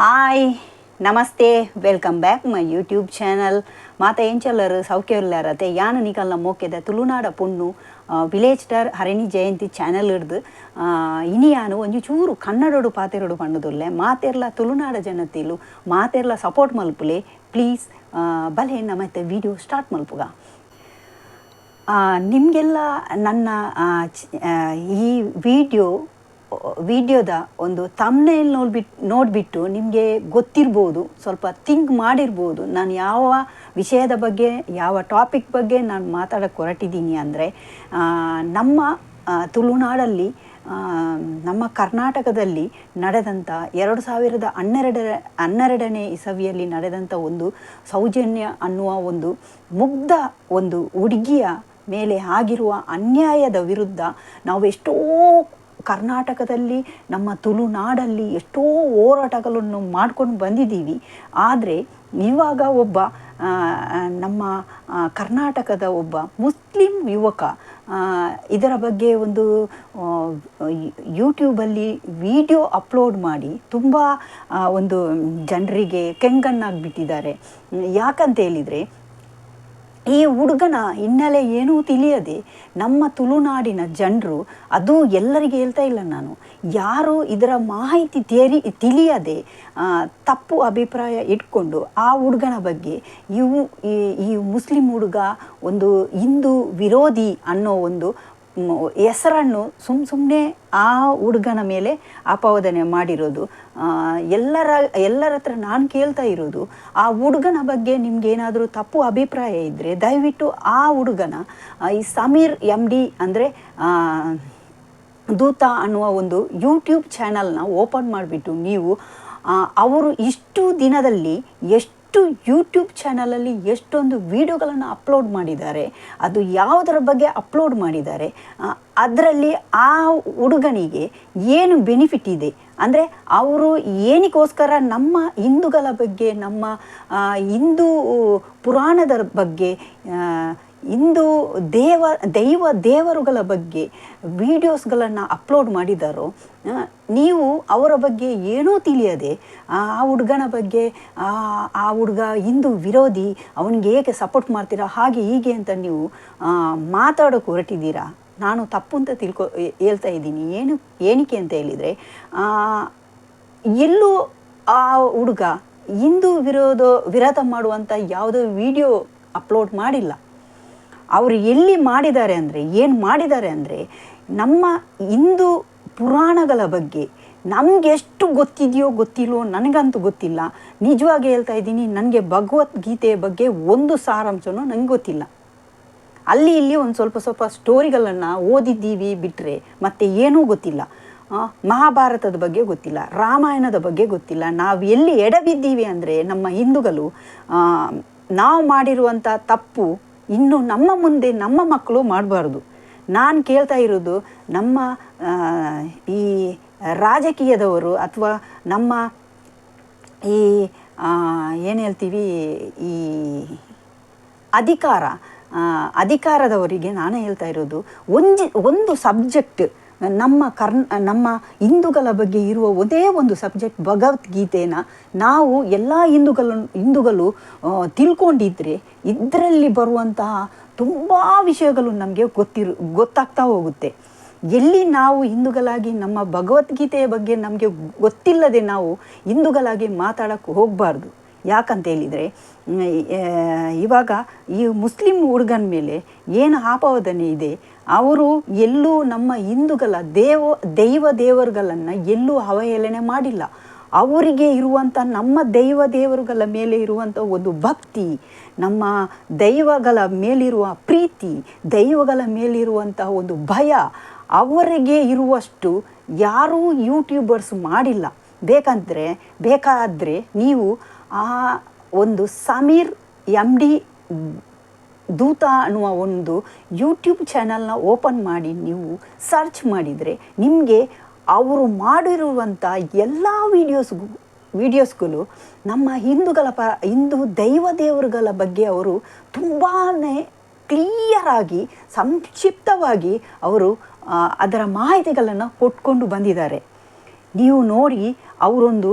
Hi, ನಮಸ್ತೆ welcome back my YouTube channel ಮಾತ ಎಂಚಲ್ಲರು, ಸೌಖ್ಯವಿಲ್ಲಾರತೆ, ಯಾನ ನಿಕಲ್ನ ಮೋಕೆದ ತುಳುನಾಡ ಪುಣ್ಣು ವಿಲೇಜ್ ಟರ್ ಹರಣಿ ಜಯಂತಿ ಚಾನೆಲ್ ಹಿಡ್ದು ಇನಿಯಾನು ಒಂಜಿ ಚೂರು ಕನ್ನಡಡು ಪಾತೆರಡು ಪಂಡುದುಲ್ಲೆ ಮಾತೆರ್ಲ ತುಳುನಾಡ ಜನತೆಲು, ಮಾತೆರ್ಲ ಸಪೋರ್ಟ್ ಮಲ್ಪುಲೆ. ಪ್ಲೀಸ್ ಬಲೆ ಮತ್ತೆ ವಿಡಿಯೋ ಸ್ಟಾರ್ಟ್ ಮಲ್ಪುಗ. ನಿಮಗೆಲ್ಲ ನನ್ನ ಈ ವಿಡಿಯೋ ವಿಡಿಯೋದ ಒಂದು ತಮ್ಮನೇಲಿ ನೋಡ್ಬಿಟ್ಟು ನೋಡಿಬಿಟ್ಟು ನಿಮಗೆ ಗೊತ್ತಿರ್ಬೋದು, ಸ್ವಲ್ಪ ಥಿಂಕ್ ಮಾಡಿರ್ಬೋದು, ನಾನು ಯಾವ ವಿಷಯದ ಬಗ್ಗೆ, ಯಾವ ಟಾಪಿಕ್ ಬಗ್ಗೆ ನಾನು ಮಾತಾಡೋಕ್ಕೆ ಹೊರಟಿದ್ದೀನಿ ಅಂದರೆ ನಮ್ಮ ತುಳುನಾಡಲ್ಲಿ ನಮ್ಮ ಕರ್ನಾಟಕದಲ್ಲಿ ನಡೆದಂಥ ಎರಡು ಸಾವಿರದ ಹನ್ನೆರಡರ, ಹನ್ನೆರಡನೇ ಇಸವಿಯಲ್ಲಿ ನಡೆದಂಥ ಒಂದು ಸೌಜನ್ಯ ಅನ್ನುವ ಒಂದು ಮುಗ್ಧ ಒಂದು ಹುಡುಗಿಯ ಮೇಲೆ ಆಗಿರುವ ಅನ್ಯಾಯದ ವಿರುದ್ಧ ನಾವು ಎಷ್ಟೋ ಕರ್ನಾಟಕದಲ್ಲಿ, ನಮ್ಮ ತುಳುನಾಡಲ್ಲಿ ಎಷ್ಟೋ ಹೋರಾಟಗಳನ್ನು ಮಾಡ್ಕೊಂಡು ಬಂದಿದ್ದೀವಿ. ಆದರೆ ಇವಾಗ ಒಬ್ಬ ನಮ್ಮ ಕರ್ನಾಟಕದ ಒಬ್ಬ ಮುಸ್ಲಿಂ ಯುವಕ ಇದರ ಬಗ್ಗೆ ಒಂದು ಯೂಟ್ಯೂಬಲ್ಲಿ ವಿಡಿಯೋ ಅಪ್ಲೋಡ್ ಮಾಡಿ ತುಂಬ ಒಂದು ಜನರಿಗೆ ಕೆಂಗಣ್ಣಾಗಿಬಿಟ್ಟಿದ್ದಾರೆ. ಯಾಕಂತ ಹೇಳಿದರೆ ಈ ಹುಡುಗನ ಹಿನ್ನೆಲೆ ಏನೂ ತಿಳಿಯದೆ ನಮ್ಮ ತುಳುನಾಡಿನ ಜನರು, ಅದು ಎಲ್ಲರಿಗೆ ಹೇಳ್ತಾ ಇಲ್ಲ ನಾನು. ಯಾರು ಇದರ ಮಾಹಿತಿ ತೇರಿ, ತಿಳಿಯದೆ ತಪ್ಪು ಅಭಿಪ್ರಾಯ ಇಟ್ಕೊಂಡು ಆ ಹುಡುಗನ ಬಗ್ಗೆ ಇವು ಈ ಮುಸ್ಲಿಂ ಹುಡುಗ ಒಂದು ಹಿಂದೂ ವಿರೋಧಿ ಅನ್ನೋ ಒಂದು ಹೆಸರನ್ನು ಸುಮ್ಮ ಸುಮ್ಮನೆ ಆ ಹುಡುಗನ ಮೇಲೆ ಆಪಾದನೆ ಮಾಡಿರೋದು. ಎಲ್ಲರ ಎಲ್ಲರ ಹತ್ರ ನಾನು ಕೇಳ್ತಾ ಇರೋದು. ಆ ಹುಡುಗನ ಬಗ್ಗೆ ನಿಮ್ಗೇನಾದರೂ ತಪ್ಪು ಅಭಿಪ್ರಾಯ ಇದ್ದರೆ ದಯವಿಟ್ಟು ಆ ಹುಡುಗನ ಈ ಸಮೀರ್ ಎಂ ಡಿ ಅಂದರೆ ದೂತ ಅನ್ನುವ ಒಂದು ಯೂಟ್ಯೂಬ್ ಚಾನಲ್ನ ಓಪನ್ ಮಾಡಿಬಿಟ್ಟು ನೀವು ಅವರು ಇಷ್ಟು ದಿನದಲ್ಲಿ ಎಷ್ಟು ಯೂಟ್ಯೂಬ್ ಚಾನಲಲ್ಲಿ ಎಷ್ಟೊಂದು ವಿಡಿಯೋಗಳನ್ನು ಅಪ್ಲೋಡ್ ಮಾಡಿದ್ದಾರೆ, ಅದು ಯಾವುದರ ಬಗ್ಗೆ ಅಪ್ಲೋಡ್ ಮಾಡಿದ್ದಾರೆ ಅದರಲ್ಲಿ ಆ ಹುಡುಗನಿಗೆ ಏನು ಬೆನಿಫಿಟ್ ಇದೆ? ಅಂದರೆ ಅವರು ಏನಕ್ಕೋಸ್ಕರ ನಮ್ಮ ಹಿಂದೂಗಳ ಬಗ್ಗೆ, ನಮ್ಮ ಹಿಂದೂ ಪುರಾಣದ ಬಗ್ಗೆ ಇಂದು ದೇವ, ದೈವ ದೇವರುಗಳ ಬಗ್ಗೆ ವಿಡಿಯೋಸ್ಗಳನ್ನು ಅಪ್ಲೋಡ್ ಮಾಡಿದಾರೋ ನೀವು ಅವರ ಬಗ್ಗೆ ಏನೂ ತಿಳಿಯದೆ, ಆ ಹುಡುಗನ ಬಗ್ಗೆ, ಆ ಹುಡುಗ ಹಿಂದೂ ವಿರೋಧಿ, ಅವನಿಗೆ ಏಕೆ ಸಪೋರ್ಟ್ ಮಾಡ್ತೀರಾ, ಹಾಗೆ ಹೀಗೆ ಅಂತ ನೀವು ಮಾತಾಡೋಕೆ ಹೊರಟಿದ್ದೀರಾ? ನಾನು ತಪ್ಪು ಅಂತ ತಿಳ್ಕೊ ಹೇಳ್ತಾ ಇದ್ದೀನಿ. ಏನು, ಏನಕ್ಕೆ ಅಂತ ಹೇಳಿದರೆ ಎಲ್ಲೂ ಆ ಹುಡುಗ ಹಿಂದೂ ವಿರೋಧ ವಿರೋಧ ಮಾಡುವಂಥ ಯಾವುದೋ ವಿಡಿಯೋ ಅಪ್ಲೋಡ್ ಮಾಡಿಲ್ಲ. ಅವರು ಎಲ್ಲಿ ಮಾಡಿದ್ದಾರೆ ಅಂದರೆ, ಏನು ಮಾಡಿದ್ದಾರೆ ಅಂದರೆ, ನಮ್ಮ ಹಿಂದೂ ಪುರಾಣಗಳ ಬಗ್ಗೆ ನಮ್ಗೆ ಎಷ್ಟು ಗೊತ್ತಿದೆಯೋ ಗೊತ್ತಿಲ್ಲೋ ನನಗಂತೂ ಗೊತ್ತಿಲ್ಲ. ನಿಜವಾಗಿ ಹೇಳ್ತಾ ಇದ್ದೀನಿ, ನನಗೆ ಭಗವದ್ಗೀತೆಯ ಬಗ್ಗೆ ಒಂದು ಸಾರಾಂಶನೂ ನನಗೆ ಗೊತ್ತಿಲ್ಲ. ಅಲ್ಲಿ ಇಲ್ಲಿ ಒಂದು ಸ್ವಲ್ಪ ಸ್ವಲ್ಪ ಸ್ಟೋರಿಗಳನ್ನು ಓದಿದ್ದೀವಿ ಬಿಟ್ಟರೆ ಮತ್ತೆ ಏನೂ ಗೊತ್ತಿಲ್ಲ. ಮಹಾಭಾರತದ ಬಗ್ಗೆ ಗೊತ್ತಿಲ್ಲ, ರಾಮಾಯಣದ ಬಗ್ಗೆ ಗೊತ್ತಿಲ್ಲ. ನಾವು ಎಲ್ಲಿ ಎಡವಿದ್ದೀವಿ ಅಂದರೆ ನಮ್ಮ ಹಿಂದೂಗಳು ನಾವು ಮಾಡಿರುವಂಥ ತಪ್ಪು ಇನ್ನು ನಮ್ಮ ಮುಂದೆ ನಮ್ಮ ಮಕ್ಕಳು ಮಾಡಬಾರ್ದು. ನಾನು ಕೇಳ್ತಾ ಇರೋದು ನಮ್ಮ ಈ ರಾಜಕೀಯದವರು ಅಥವಾ ನಮ್ಮ ಈ ಏನು ಹೇಳ್ತೀವಿ, ಈ ಅಧಿಕಾರ ಅಧಿಕಾರದವರಿಗೆ ನಾನು ಹೇಳ್ತಾ ಇರೋದು ಒಂದು ಒಂದು ಸಬ್ಜೆಕ್ಟ್ ನಮ್ಮ ಕರ್ನ್, ನಮ್ಮ ಹಿಂದೂಗಳ ಬಗ್ಗೆ ಇರುವ ಒಂದೇ ಒಂದು ಸಬ್ಜೆಕ್ಟ್ ಭಗವದ್ಗೀತೆನ. ನಾವು ಎಲ್ಲ ಹಿಂದೂಗಳ, ಹಿಂದೂಗಳು ತಿಳ್ಕೊಂಡಿದ್ರೆ ಇದರಲ್ಲಿ ಬರುವಂತಹ ತುಂಬ ವಿಷಯಗಳು ನಮಗೆ ಗೊತ್ತಿರು, ಗೊತ್ತಾಗ್ತಾ ಹೋಗುತ್ತೆ. ಎಲ್ಲಿ ನಾವು ಹಿಂದೂಗಳಾಗಿ ನಮ್ಮ ಭಗವದ್ಗೀತೆಯ ಬಗ್ಗೆ ನಮಗೆ ಗೊತ್ತಿಲ್ಲದೆ ನಾವು ಹಿಂದೂಗಳಾಗಿ ಮಾತಾಡೋಕ್ಕೆ ಹೋಗಬಾರ್ದು. ಯಾಕಂತ ಹೇಳಿದರೆ ಇವಾಗ ಈ ಮುಸ್ಲಿಂ ಹುಡುಗನ ಮೇಲೆ ಏನು ಆಪಾದನೆ ಇದೆ ಅವರು ಎಲ್ಲೂ ನಮ್ಮ ಹಿಂದೂಗಳ ದೇವ, ದೈವ ದೇವರುಗಳನ್ನು ಎಲ್ಲೂ ಅವಹೇಳನೆ ಮಾಡಿಲ್ಲ. ಅವರಿಗೆ ಇರುವಂಥ ನಮ್ಮ ದೈವ ದೇವರುಗಳ ಮೇಲೆ ಇರುವಂಥ ಒಂದು ಭಕ್ತಿ, ನಮ್ಮ ದೈವಗಳ ಮೇಲಿರುವ ಪ್ರೀತಿ, ದೈವಗಳ ಮೇಲಿರುವಂಥ ಒಂದು ಭಯ ಅವರಿಗೆ ಇರುವಷ್ಟು ಯಾರೂ ಯೂಟ್ಯೂಬರ್ಸ್ ಮಾಡಿಲ್ಲ. ಬೇಕಂದರೆ, ಬೇಕಾದರೆ ನೀವು ಆ ಒಂದು ಸಮೀರ್ ಎಂ ಡಿ ದೂತ ಅನ್ನುವ ಒಂದು ಯೂಟ್ಯೂಬ್ ಚಾನಲ್ನ ಓಪನ್ ಮಾಡಿ ನೀವು ಸರ್ಚ್ ಮಾಡಿದರೆ ನಿಮಗೆ ಅವರು ಮಾಡಿರುವಂಥ ಎಲ್ಲ ವೀಡಿಯೋಸ್ಗೂ ವೀಡಿಯೋಸ್ಗಳು ನಮ್ಮ ಹಿಂದೂಗಳ ಪ ಹಿಂದೂ ದೈವ ದೇವರುಗಳ ಬಗ್ಗೆ ಅವರು ತುಂಬಾ ಕ್ಲಿಯರಾಗಿ ಸಂಕ್ಷಿಪ್ತವಾಗಿ ಅವರು ಅದರ ಮಾಹಿತಿಗಳನ್ನು ಕೊಟ್ಕೊಂಡು ಬಂದಿದ್ದಾರೆ. ನೀವು ನೋಡಿ ಅವರೊಂದು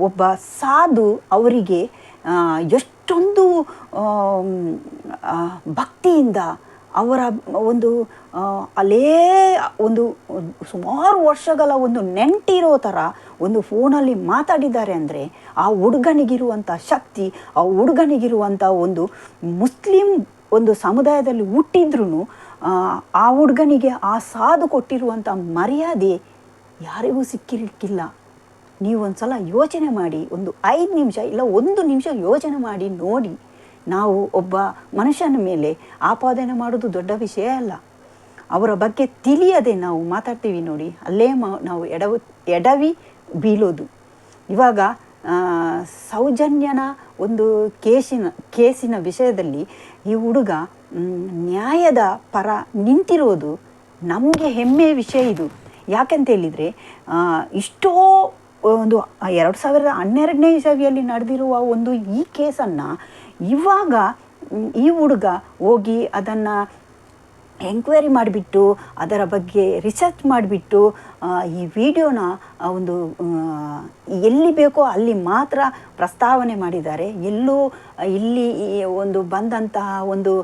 ಒಬ್ಬ ಸಾಧು ಅವರಿಗೆ ಆ, ಆ, ಭಕ್ತಿಯಿಂದ ಅವರ ಒಂದು ಅಲೇ ಒಂದು ಸುಮಾರು ವರ್ಷಗಳ ಒಂದು ನೆಂಟಿರೋ ಥರ ಒಂದು ಫೋನಲ್ಲಿ ಮಾತಾಡಿದ್ದಾರೆ ಅಂದರೆ ಆ ಹುಡುಗನಿಗಿರುವಂಥ ಶಕ್ತಿ ಆ ಹುಡುಗನಿಗಿರುವಂಥ ಒಂದು ಮುಸ್ಲಿಂ ಒಂದು ಸಮುದಾಯದಲ್ಲಿ ಹುಟ್ಟಿದ್ರೂ ಆ ಹುಡುಗನಿಗೆ ಆ ಸಾಧು ಕೊಟ್ಟಿರುವಂಥ ಮರ್ಯಾದೆ ಯಾರಿಗೂ ಸಿಕ್ಕಿರ್ಲಿಕ್ಕಿಲ್ಲ. ನೀವು ಸಲ ಯೋಚನೆ ಮಾಡಿ, ಒಂದು ಐದು ನಿಮಿಷ ಇಲ್ಲ ಒಂದು ನಿಮಿಷ ಯೋಚನೆ ಮಾಡಿ, ನೋಡಿ. ನಾವು ಒಬ್ಬ ಮನುಷ್ಯನ ಮೇಲೆ ಆಪಾದನೆ ಮಾಡೋದು ದೊಡ್ಡ ವಿಷಯ ಅಲ್ಲ. ಅವರ ಬಗ್ಗೆ ತಿಳಿಯದೆ ನಾವು ಮಾತಾಡ್ತೀವಿ ನೋಡಿ. ಅಲ್ಲೇ ಮ, ನಾವು ಎಡವು, ಎಡವಿ ಬೀಳೋದು. ಇವಾಗ ಸೌಜನ್ಯನ ಒಂದು ಕೇಸಿನ ಕೇಸಿನ ವಿಷಯದಲ್ಲಿ ಈ ಹುಡುಗ ನ್ಯಾಯದ ಪರ ನಿಂತಿರೋದು ನಮಗೆ ಹೆಮ್ಮೆಯ ವಿಷಯ ಇದು. ಯಾಕಂತ ಹೇಳಿದರೆ ಇಷ್ಟೋ ಒಂದು ಎರಡು ಸಾವಿರದ ಹನ್ನೆರಡನೇ ಇಸವಿಯಲ್ಲಿ ನಡೆದಿರುವ ಒಂದು ಈ ಕೇಸನ್ನು ಇವಾಗ ಈ ಹುಡುಗ ಹೋಗಿ ಅದನ್ನು ಎಂಕ್ವೈರಿ ಮಾಡಿಬಿಟ್ಟು, ಅದರ ಬಗ್ಗೆ ರಿಸರ್ಚ್ ಮಾಡಿಬಿಟ್ಟು ಈ ವಿಡಿಯೋನ ಒಂದು ಎಲ್ಲಿ ಬೇಕೋ ಅಲ್ಲಿ ಮಾತ್ರ ಪ್ರಸ್ತಾವನೆ ಮಾಡಿದ್ದಾರೆ. ಎಲ್ಲೂ, ಇಲ್ಲಿ ಒಂದು ಬಂದಂತಹ ಒಂದು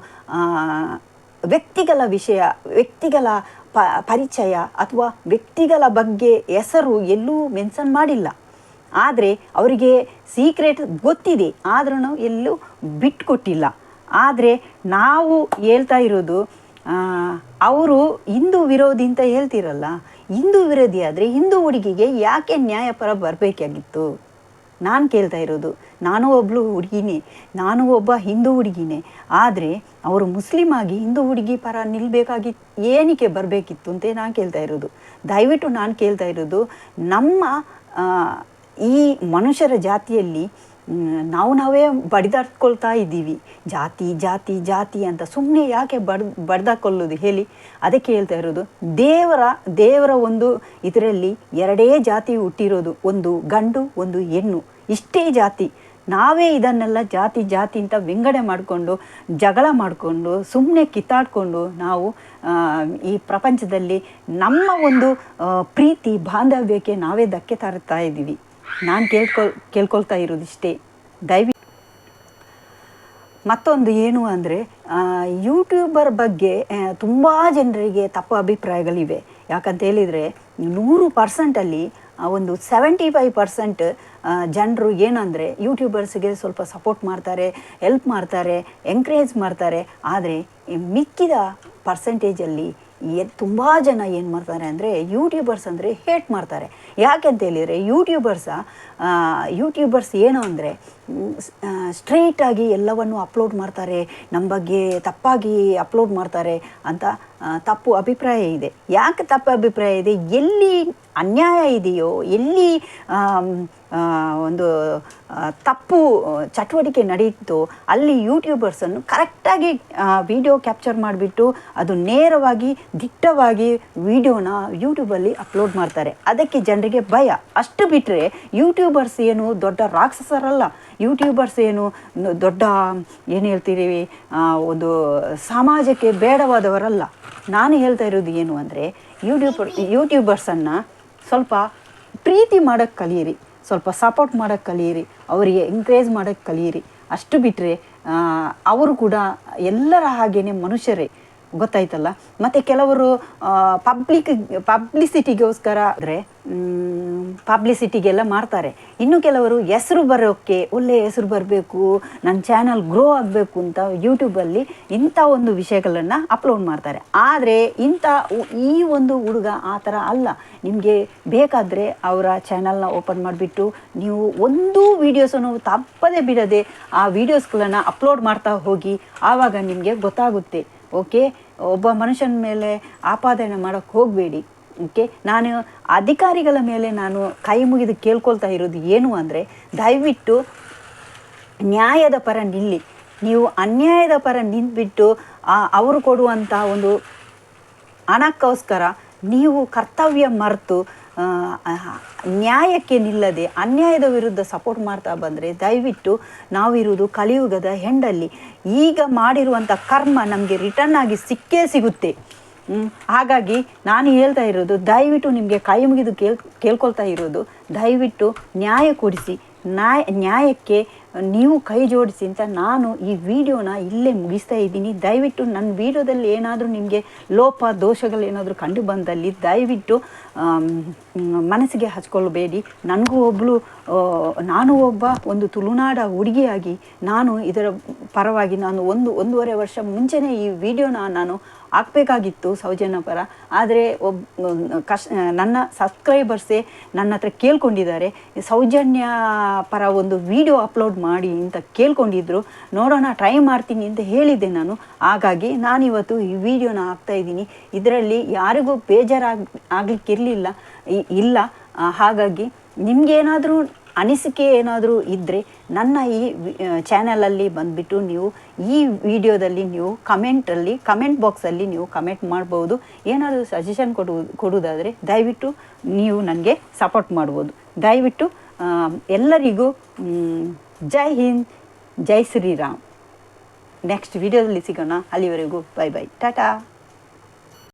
ವ್ಯಕ್ತಿಗಳ ವಿಷಯ, ವ್ಯಕ್ತಿಗಳ ಪ, ಪರಿಚಯ ಅಥವಾ ವ್ಯಕ್ತಿಗಳ ಬಗ್ಗೆ ಹೆಸರು ಎಲ್ಲೂ ಮೆನ್ಷನ್ ಮಾಡಿಲ್ಲ. ಆದರೆ ಅವರಿಗೆ ಸೀಕ್ರೆಟ್ ಗೊತ್ತಿದೆ. ಆದ್ರೂ ಎಲ್ಲೂ ಬಿಟ್ಟುಕೊಟ್ಟಿಲ್ಲ ಆದರೆ ನಾವು ಹೇಳ್ತಾ ಇರೋದು ಅವರು ಹಿಂದೂ ವಿರೋಧಿ ಅಂತ ಹೇಳ್ತಿರಲ್ಲ, ಹಿಂದೂ ವಿರೋಧಿ ಆದರೆ ಹಿಂದೂ ಹುಡುಗಿಗೆ ಯಾಕೆ ನ್ಯಾಯಪರ ಬರಬೇಕಾಗಿತ್ತು? ನಾನು ಕೇಳ್ತಾ ಇರೋದು ನಾನು ಒಬ್ಬಳು ಹುಡುಗಿನೇ, ನಾನು ಒಬ್ಬ ಹಿಂದೂ ಹುಡುಗಿನೇ. ಆದರೆ ಅವರು ಮುಸ್ಲಿಮ್ ಆಗಿ ಹಿಂದೂ ಹುಡುಗಿ ಪರ ನಿಲ್ಲಬೇಕಾಗಿ ಏನಕ್ಕೆ ಬರಬೇಕಿತ್ತು ಅಂತ ನಾನು ಕೇಳ್ತಾ ಇರೋದು. ದಯವಿಟ್ಟು ನಾನು ಕೇಳ್ತಾ ಇರೋದು, ನಮ್ಮ ಈ ಮನುಷ್ಯರ ಜಾತಿಯಲ್ಲಿ ನಾವು ನಾವೇ ಬಡಿದಾಡ್ಕೊಳ್ತಾ ಇದ್ದೀವಿ. ಜಾತಿ ಜಾತಿ ಜಾತಿ ಅಂತ ಸುಮ್ಮನೆ ಯಾಕೆ ಬಡ್ ಬಡ್ದಾಕೊಳ್ಳೋದು ಹೇಳಿ. ಅದಕ್ಕೆ ಹೇಳ್ತಾ ಇರೋದು, ದೇವರ ದೇವರ ಒಂದು ಇದರಲ್ಲಿ ಎರಡೇ ಜಾತಿ ಹುಟ್ಟಿರೋದು, ಒಂದು ಗಂಡು, ಒಂದು ಹೆಣ್ಣು. ಇಷ್ಟೇ ಜಾತಿ. ನಾವೇ ಇದನ್ನೆಲ್ಲ ಜಾತಿ ಜಾತಿ ಅಂತ ವಿಂಗಡೆ ಮಾಡಿಕೊಂಡು, ಜಗಳ ಮಾಡಿಕೊಂಡು ಸುಮ್ಮನೆ ಕಿತ್ತಾಡಿಕೊಂಡು ನಾವು ಈ ಪ್ರಪಂಚದಲ್ಲಿ ನಮ್ಮ ಒಂದು ಪ್ರೀತಿ, ಬಾಂಧವ್ಯಕ್ಕೆ ನಾವೇ ಧಕ್ಕೆ ತರುತ್ತಾ ಇದ್ದೀವಿ. ನಾನು ಕೇಳ್ಕೊಳ್ ಕೇಳ್ಕೊಳ್ತಾ ಇರೋದಿಷ್ಟೇ. ದಯವಿ ಮತ್ತೊಂದು ಏನು ಅಂದರೆ ಯೂಟ್ಯೂಬರ್ ಬಗ್ಗೆ ತುಂಬ ಜನರಿಗೆ ತಪ್ಪು ಅಭಿಪ್ರಾಯಗಳಿವೆ. ಯಾಕಂತ ಹೇಳಿದರೆ, ನೂರು ಪರ್ಸೆಂಟಲ್ಲಿ ಒಂದು ಸೆವೆಂಟಿ ಫೈವ್ ಪರ್ಸೆಂಟ್ ಜನರು ಏನಂದರೆ ಯೂಟ್ಯೂಬರ್ಸ್ಗೆ ಸ್ವಲ್ಪ ಸಪೋರ್ಟ್ ಮಾಡ್ತಾರೆ ಹೆಲ್ಪ್ ಮಾಡ್ತಾರೆ ಎಂಕರೇಜ್ ಮಾಡ್ತಾರೆ. ಆದರೆ ಮಿಕ್ಕಿದ ಪರ್ಸೆಂಟೇಜಲ್ಲಿ ತುಂಬ ಜನ ಏನು ಮಾಡ್ತಾರೆ ಅಂದರೆ ಯೂಟ್ಯೂಬರ್ಸ್ ಅಂದರೆ ಹೇಟ್ ಮಾಡ್ತಾರೆ. ಯಾಕೆ ಅಂತ ಹೇಳಿದರೆ ಯೂಟ್ಯೂಬರ್ಸ ಯೂಟ್ಯೂಬರ್ಸ್ ಏನು ಅಂದರೆ ಸ್ಟ್ರೈಟಾಗಿ ಎಲ್ಲವನ್ನು ಅಪ್ಲೋಡ್ ಮಾಡ್ತಾರೆ ನಮ್ಮ ಬಗ್ಗೆ ತಪ್ಪಾಗಿ ಅಪ್ಲೋಡ್ ಮಾಡ್ತಾರೆ ಅಂತ ತಪ್ಪು ಅಭಿಪ್ರಾಯ ಇದೆ. ಯಾಕೆ ತಪ್ಪು ಅಭಿಪ್ರಾಯ ಇದೆ? ಎಲ್ಲಿ ಅನ್ಯಾಯ ಇದೆಯೋ, ಎಲ್ಲಿ ಒಂದು ತಪ್ಪು ಚಟುವಟಿಕೆ ನಡೆಯಿತು ಅಲ್ಲಿ ಯೂಟ್ಯೂಬರ್ಸನ್ನು ಕರೆಕ್ಟಾಗಿ ವಿಡಿಯೋ ಕ್ಯಾಪ್ಚರ್ ಮಾಡಿಬಿಟ್ಟು, ಅದು ನೇರವಾಗಿ, ದಿಟ್ಟವಾಗಿ ವಿಡಿಯೋನ ಯೂಟ್ಯೂಬಲ್ಲಿ ಅಪ್ಲೋಡ್ ಮಾಡ್ತಾರೆ. ಅದಕ್ಕೆ ಜನರಿಗೆ ಭಯ. ಅಷ್ಟು ಬಿಟ್ಟರೆ ಯೂಟ್ಯೂಬರ್ಸ್ ಏನು ದೊಡ್ಡ ರಾಕ್ಷಸರಲ್ಲ. ಯೂಟ್ಯೂಬರ್ಸ್ ಏನು ದೊಡ್ಡ, ಏನು ಹೇಳ್ತೀರಿ ಒಂದು ಸಮಾಜಕ್ಕೆ ಬೇಡವಾದವರಲ್ಲ. ನಾನು ಹೇಳ್ತಾ ಇರೋದು ಏನು ಅಂದರೆ ಯೂಟ್ಯೂಬರ್ ಯೂಟ್ಯೂಬರ್ಸನ್ನು ಸ್ವಲ್ಪ ಪ್ರೀತಿ ಮಾಡೋಕ್ಕೆ ಕಲಿಯಿರಿ. ಸ್ವಲ್ಪ ಸಪೋರ್ಟ್ ಮಾಡೋಕ್ಕೆ ಕಲಿಯಿರಿ, ಅವರಿಗೆ ಎಂಕರೇಜ್ ಮಾಡೋಕ್ಕೆ ಕಲಿಯಿರಿ. ಅಷ್ಟು ಬಿಟ್ಟರೆ ಅವರು ಕೂಡ ಎಲ್ಲರ ಹಾಗೇನೆ ಮನುಷ್ಯರೇ. ಗೊತ್ತಾಯ್ತಲ್ಲ? ಮತ್ತು ಕೆಲವರು ಪಬ್ಲಿಕ್ ಪಬ್ಲಿಸಿಟಿಗೋಸ್ಕರ ಅಂದರೆ ಪಬ್ಲಿಸಿಟಿಗೆಲ್ಲ ಮಾಡ್ತಾರೆ. ಇನ್ನು ಕೆಲವರು ಹೆಸರು ಬರೋಕ್ಕೆ ಒಳ್ಳೆಯ ಹೆಸರು ಬರಬೇಕು ನನ್ನ ಚಾನಲ್ ಗ್ರೋ ಆಗಬೇಕು ಅಂತ ಯೂಟ್ಯೂಬಲ್ಲಿ ಇಂಥ ಒಂದು ವಿಷಯಗಳನ್ನು ಅಪ್ಲೋಡ್ ಮಾಡ್ತಾರೆ. ಆದರೆ ಇಂಥ ಈ ಒಂದು ಹುಡುಗ ಆ ಥರ ಅಲ್ಲ. ನಿಮಗೆ ಬೇಕಾದರೆ ಅವರ ಚಾನಲ್ನ ಓಪನ್ ಮಾಡಿಬಿಟ್ಟು, ನೀವು ಒಂದು ವೀಡಿಯೋಸನ್ನು ತಪ್ಪದೇ ಬಿಡದೆ ಆ ವೀಡಿಯೋಸ್ಗಳನ್ನು ಅಪ್ಲೋಡ್ ಮಾಡ್ತಾ ಹೋಗಿ, ಆವಾಗ ನಿಮಗೆ ಗೊತ್ತಾಗುತ್ತೆ. ಓಕೆ ಒಬ್ಬ ಮನುಷ್ಯನ ಮೇಲೆ ಆಪಾದನೆ ಮಾಡೋಕ್ಕೆ ಹೋಗಬೇಡಿ. ಓಕೆ ನಾನು ಅಧಿಕಾರಿಗಳ ಮೇಲೆ ನಾನು ಕೈ ಮುಗಿದು ಕೇಳ್ಕೊಳ್ತಾ ಇರೋದು ಏನು ಅಂದರೆ, ದಯವಿಟ್ಟು ನ್ಯಾಯದ ಪರ ನಿಲ್ಲಿ. ನೀವು ಅನ್ಯಾಯದ ಪರ ನಿಂತ್ಬಿಟ್ಟು ಅವರು ಕೊಡುವಂಥ ಒಂದು ಹಣಕ್ಕೋಸ್ಕರ ನೀವು ಕರ್ತವ್ಯ ಮರೆತು ನ್ಯಾಯಕ್ಕೆ ನಿಲ್ಲದೆ ಅನ್ಯಾಯದ ವಿರುದ್ಧ ಸಪೋರ್ಟ್ ಮಾಡ್ತಾ ಬಂದರೆ ದಯವಿಟ್ಟು ನಾವಿರುವುದು ಕಲಿಯುಗದ ಹೆಂಡಲ್ಲಿ. ಈಗ ಮಾಡಿರುವಂಥ ಕರ್ಮ ನಮಗೆ ರಿಟರ್ನ್ ಆಗಿ ಸಿಕ್ಕೇ ಸಿಗುತ್ತೆ. ಹಾಗಾಗಿ ನಾನು ಹೇಳ್ತಾ ಇರೋದು, ದಯವಿಟ್ಟು ನಿಮಗೆ ಕೈ ಮುಗಿದು ಕೇಳ್, ಕೇಳ್ಕೊಳ್ತಾ ಇರೋದು, ದಯವಿಟ್ಟು ನ್ಯಾಯ ಕೊಡಿಸಿ, ನ್ಯಾಯ, ನ್ಯಾಯಕ್ಕೆ ನೀವು ಕೈ ಜೋಡಿಸಿ ಅಂತ ನಾನು ಈ ವಿಡಿಯೋನ ಇಲ್ಲೇ ಮುಗಿಸ್ತಾ ಇದ್ದೀನಿ. ದಯವಿಟ್ಟು ನನ್ನ ವಿಡಿಯೋದಲ್ಲಿ ಏನಾದರೂ ನಿಮಗೆ ಲೋಪ ದೋಷಗಳೇನಾದರೂ ಕಂಡು ಬಂದಲ್ಲಿ ದಯವಿಟ್ಟು ಮನಸ್ಸಿಗೆ ಹಚ್ಕೊಳ್ಬೇಡಿ. ನನಗೂ ಒಬ್ಬಳು ನಾನು ಒಬ್ಬ ಒಂದು ತುಳುನಾಡ ಹುಡುಗಿಯಾಗಿ ನಾನು ಇದರ ಪರವಾಗಿ ನಾನು ಒಂದು, ಒಂದೂವರೆ ವರ್ಷ ಮುಂಚೆನೇ ಈ ವಿಡಿಯೋನ ನಾನು ಹಾಕಬೇಕಾಗಿತ್ತು ಸೌಜನ್ಯ ಪರ. ಆದರೆ ಒಬ್, ಕಷ್, ನನ್ನ ಸಬ್ಸ್ಕ್ರೈಬರ್ಸೇ ನನ್ನ ಹತ್ರ ಕೇಳ್ಕೊಂಡಿದ್ದಾರೆ. ಸೌಜನ್ಯ ಪರ ಒಂದು ವಿಡಿಯೋ ಅಪ್ಲೋಡ್ ಮಾಡಿ ಅಂತ ಕೇಳ್ಕೊಂಡಿದ್ರು. ನೋಡೋಣ ಟ್ರೈ ಮಾಡ್ತೀನಿ ಅಂತ ಹೇಳಿದ್ದೆ ನಾನು. ಹಾಗಾಗಿ ನಾನಿವತ್ತು ಈ ವಿಡಿಯೋನ ಹಾಕ್ತಾ ಇದ್ದೀನಿ. ಇದರಲ್ಲಿ ಯಾರಿಗೂ ಬೇಜಾರಾಗ್, ಆಗಲಿಕ್ಕಿರಲಿಲ್ಲ. ಇಲ್ಲ. ಹಾಗಾಗಿ ನಿಮಗೇನಾದರೂ ಅನಿಸಿಕೆ ಏನಾದರೂ ಇದ್ದರೆ ನನ್ನ ಈ ಚಾನಲಲ್ಲಿ ಬಂದುಬಿಟ್ಟು ನೀವು ಈ ವಿಡಿಯೋದಲ್ಲಿ ನೀವು ಕಮೆಂಟಲ್ಲಿ, ಕಮೆಂಟ್ ಬಾಕ್ಸಲ್ಲಿ ನೀವು ಕಮೆಂಟ್ ಮಾಡ್ಬೋದು. ಏನಾದರೂ ಸಜೆಷನ್ ಕೊಡು, ಕೊಡುವುದಾದರೆ ದಯವಿಟ್ಟು ನೀವು ನನಗೆ ಸಪೋರ್ಟ್ ಮಾಡ್ಬೋದು. ದಯವಿಟ್ಟು ಎಲ್ಲರಿಗೂ ಜೈ ಹಿಂದ್ ಜೈ ಶ್ರೀರಾಮ್. ನೆಕ್ಸ್ಟ್ ವಿಡಿಯೋದಲ್ಲಿ ಸಿಗೋಣ. ಅಲ್ಲಿವರೆಗೂ ಬೈ ಬೈ ಟಾಟಾ